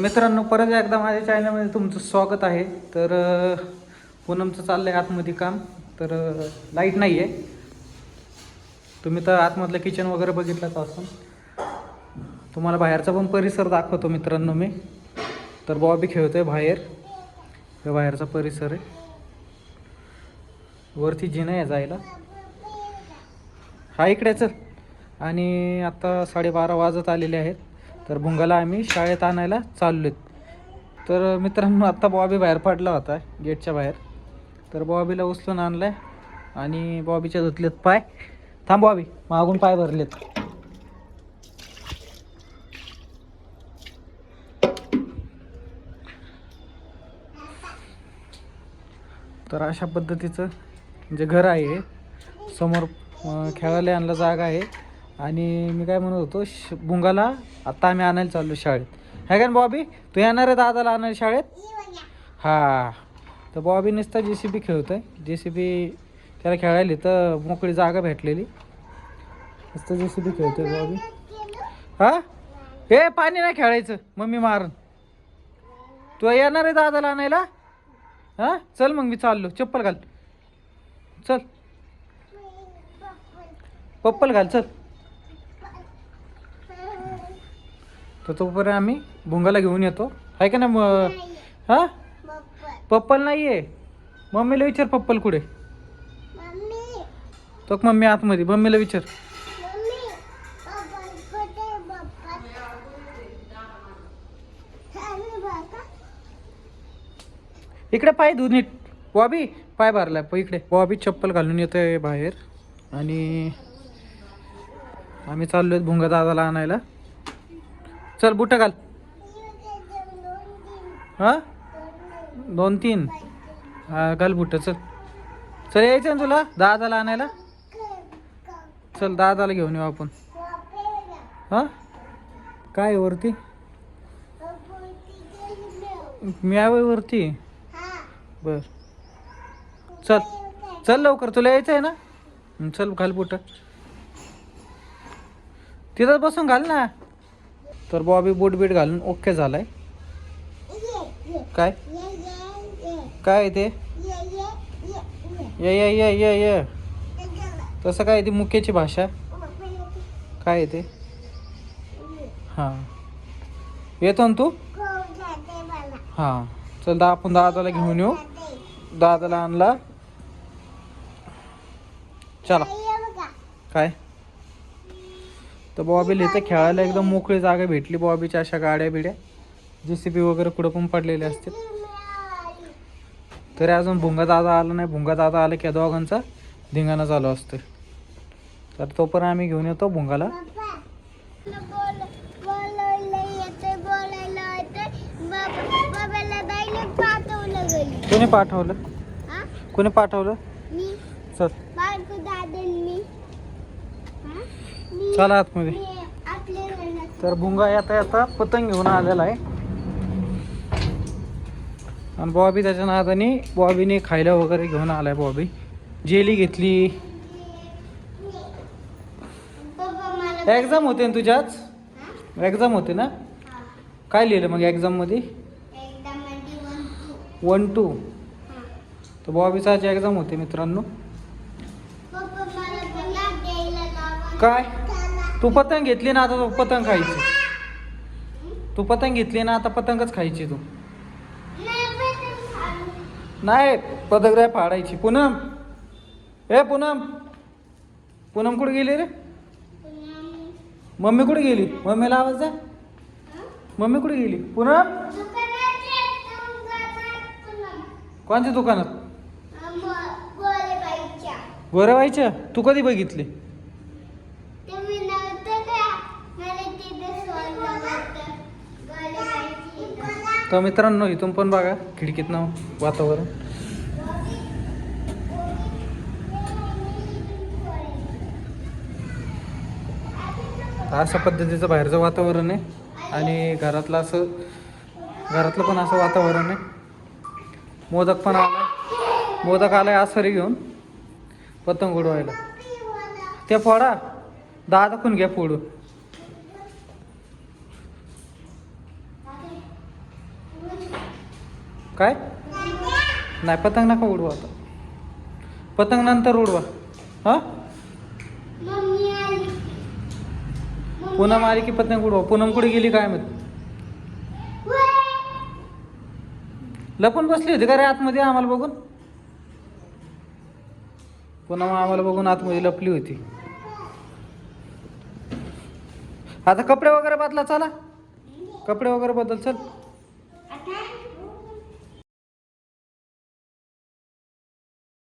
मित्रांनो परत एकदा माझ्या चॅनलमध्ये तुमचं स्वागत आहे. तर पूनमचं चाललं आहे आतमध्ये काम. तर लाइट नाही आहे तुम्ही तर आतमधलं किचन वगैरे बघितलंच असून तुम्हाला बाहेरचा पण परिसर दाखवतो मित्रांनो मी. तर बॉबी खेळतो आहे बाहेर. हे बाहेरचा परिसर आहे. वरती जिना आहे जायला. हा इकडे चल आणि आता साडेबारा वाजत आलेले आहेत. तर भुंगाला आम्ही शाळेत आणायला चाललोत तर मित्रांनो आत्ता बॉबी बाहेर पडला होता गेटच्या बाहेर. तर बॉबीला उचलून आणलाय आणि बॉबीच्या धुतलेत पाय. थांब बॉबी मागून पाय भरलेत. तर अशा पद्धतीचं जे घर आहे समोर खेळायला आणला जागा आहे. आणि मी काय म्हणत होतो श बुंगाला आत्ता आम्ही आणायला चाललो शाळेत. है का ना बॉबी? तू येणार आहे दादाला आणायला शाळेत? हा. तर बॉबी नुसता जे सी बी खेळतोय. जे सी बी त्याला खेळायली तर मोकळी जागा भेटलेली. नुसतं जे सी बी खेळतोय बॉबी. हा? हे पाणी नाही खेळायचं. मम्मी मारून. तू येणार आहे दादाला आणायला? हा? चल मग मी चाललो. चप्पल घाल. चल. पप्पल घाल चल. तर तोपर्यंत आम्ही भुंगाला घेऊन येतो. आहे का ना मग हा? पप्पल नाही आहे मम्मीला विचार पप्पल कुठे? तो मम्मी आतमध्ये? मम्मीला विचार. इकडे पाय धुवून नीट. बॉबी पाय भरलाय प इकडे. बॉबी चप्पल घालून येतोय बाहेर. आणि आम्ही चाललोय भुंगा दादाला आणायला. चल बुट घाल. हां? दोन तीन. हा घाल बुट चल. चल यायचं ना तुला? दादाला आणायला? चल दादाला घेऊन येऊ आपण. हां? काय आहे वरती? मी वरती. बर. चल. चल लवकर तुला यायचं आहे ना? चल घाल बुट. तिथं बसून घाल ना. तर बॉबी बूट बीट घालून ओके झालाय. काय? काय आहे ते? ये ये ये ये ये. तसं काय ती मुख्याची भाषा? काय आहे ते? हां. येतो ना तू? हां. चल दा आपण दादाला घेऊन येऊ. दादाला आणला. चला. काय? तर बॉबीला इथं खेळायला एकदम मोकळी जागा भेटली बॉबीच्या अशा गाड्या बिड्या. जे सी बी वगैरे कुठं पण पडलेले असतील. तरी अजून भुंगा दादा आला नाही. भुंगा दादा आला की दोघांचा धिंगाणा चालू असतोय तर तोपर्यंत आम्ही घेऊन येतो भुंगाला. कोणी पाठवलं? कोणी पाठवलं? चल. चला आतमध्ये. तर भुंगा येता येता पतंग घेऊन आलेला आहे. आणि बॉबी त्याच्या नादाने बॉबीने खायला वगैरे घेऊन आलाय बॉबी. जेली घेतली. एक्झाम होते ना तुझ्याच एक्झाम होते ना? काय लिहिलं मग एक्झाममध्ये वन टू तर बॉबीचा एक्झाम होते मित्रांनो. काय? तू पतंग घेतली ना आता तू पतंग खायची. तू पतंग घेतली ना आता पतंगच खायची तू. नाही पतंग नाही फाडायची. पूनम. ए पूनम. पूनम कुठे गेली रे? मम्मी कुठे गेली? मम्मीला आवाज द्या. मम्मी कुठे गेली? पूनम? कोणत्या दुकानात? गोरेबाईच्या? तू कधी बघितली? तर मित्रांनो इथून पण बघा खिडकीतनं वातावरण. अशा पद्धतीचं बाहेरचं वातावरण आहे आणि घरातलं असं घरातलं पण असं वातावरण आहे. मोदक पण आलं मोदक आलाय आसरी घेऊन पतंग उडवायला. ते फोडा दहा पण घ्या फोडून. काय? नाही पतंग नका उडवा आता. पतंग नंतर उडवा. हां? पूनम आली की पतंग उडवा. पूनम कुठे गेली काय मग लपून बसली होती का रे आतमध्ये आम्हाला बघून? पूनम आम्हाला बघून आतमध्ये लपली होती. आता कपडे वगैरे बदला चला. कपडे वगैरे बदल चल.